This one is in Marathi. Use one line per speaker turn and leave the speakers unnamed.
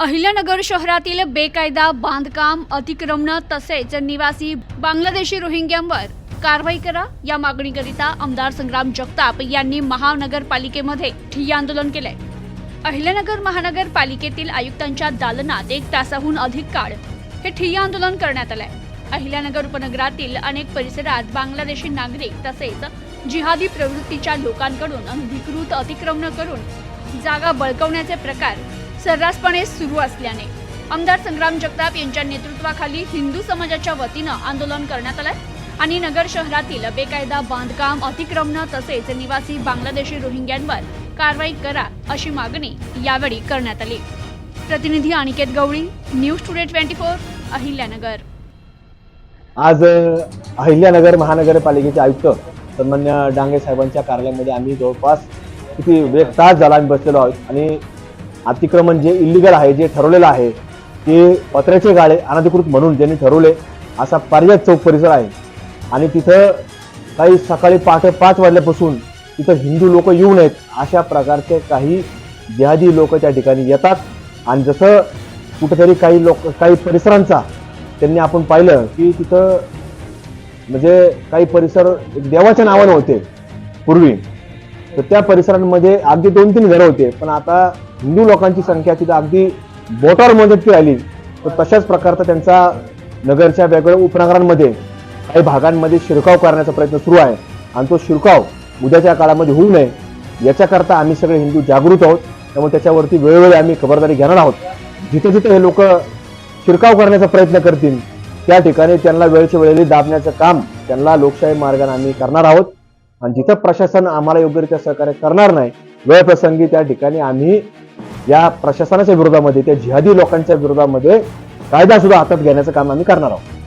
अहिल्यानगर शहरातील बेकायदा बांधकाम अतिक्रमण तसेच निवासी बांगलादेशी रोहिंग्यांवर कारवाई करा या मागणीकरिता आमदार संग्राम जगताप यांनी महानगरपालिकेमध्ये ठिय्या आंदोलन केलंय. अहिल्यानगर महानगरपालिकेतील आयुक्तांच्या दालनात एक तासाहून अधिक काळ हे ठिय्या आंदोलन करण्यात आलंय. अहिल्यानगर उपनगरातील अनेक परिसरात बांगलादेशी नागरिक तसेच जिहादी प्रवृत्तीच्या लोकांकडून अनधिकृत अतिक्रमण करून जागा बळकवण्याचे प्रकार सर्रासपणे सुरू असल्याने. आमदार संग्राम जगताप यांच्या नेतृत्वाखाली हिंदू समाजाच्या वतीनं आंदोलन करण्यात आलंय. आणि नगर शहरातील बेकायदा बांधकाम अतिक्रमण तसेच निवासी बांगलादेशी रोहिंग्यांवर कारवाई करा अशी मागणी यावेळी करण्यात आली. प्रतिनिधी Aniket Gawali news today twenty four Ahilyanagar.
आज अहिल्यानगर महानगरपालिकेचे आयुक्त सन्मान्य डांगे साहेबांच्या कार्यालयामध्ये आम्ही जवळपास किती एक तास झाला आम्ही बसलेलो आहोत. आणि अतिक्रमण जे इलिगल आहे जे ठरवलेलं आहे ते पत्र्याचे गाळे अनधिकृत म्हणून ज्यांनी ठरवले असा पारिजात चौक परिसर आहे. आणि तिथं काही सकाळी पहाटे पाच वाजल्यापासून तिथं हिंदू लोक येऊ नयेत अशा प्रकारचे काही जिहादी लोक त्या ठिकाणी येतात. आणि जसं कुठेतरी काही लोक काही परिसरांचा त्यांनी आपण पाहिलं की तिथं म्हणजे काही परिसर देवाच्या नावानं होते पूर्वी. तर त्या परिसरांमध्ये अगदी दोन तीन घरं होते. पण आता हिंदू लोकांची संख्या तिथं अगदी बोटावर मदत ती आली. तर तशाच प्रकारचा त्यांचा नगरच्या वेगवेगळ्या उपनगरांमध्ये काही भागांमध्ये शिरकाव करण्याचा प्रयत्न सुरू आहे. आणि तो शिरकाव उद्याच्या काळामध्ये होऊ नये याच्याकरता आम्ही सगळे हिंदू जागृत आहोत. त्यामुळे त्याच्यावरती वेळोवेळी आम्ही खबरदारी घेणार आहोत. जिथे जिथे हे लोक शिरकाव करण्याचा प्रयत्न करतील त्या ठिकाणी त्यांना वेळच्या वेळेला दाबण्याचं काम त्यांना लोकशाही मार्गाने आम्ही करणार आहोत. आणि जिथं प्रशासन आम्हाला योग्यरित्या सहकार्य करणार नाही वेळप्रसंगी त्या ठिकाणी आम्ही या प्रशासनाच्या विरोधामध्ये त्या जिहादी लोकांच्या विरोधामध्ये कायदा सुद्धा हातात घेण्याचं काम आम्ही करणार आहोत.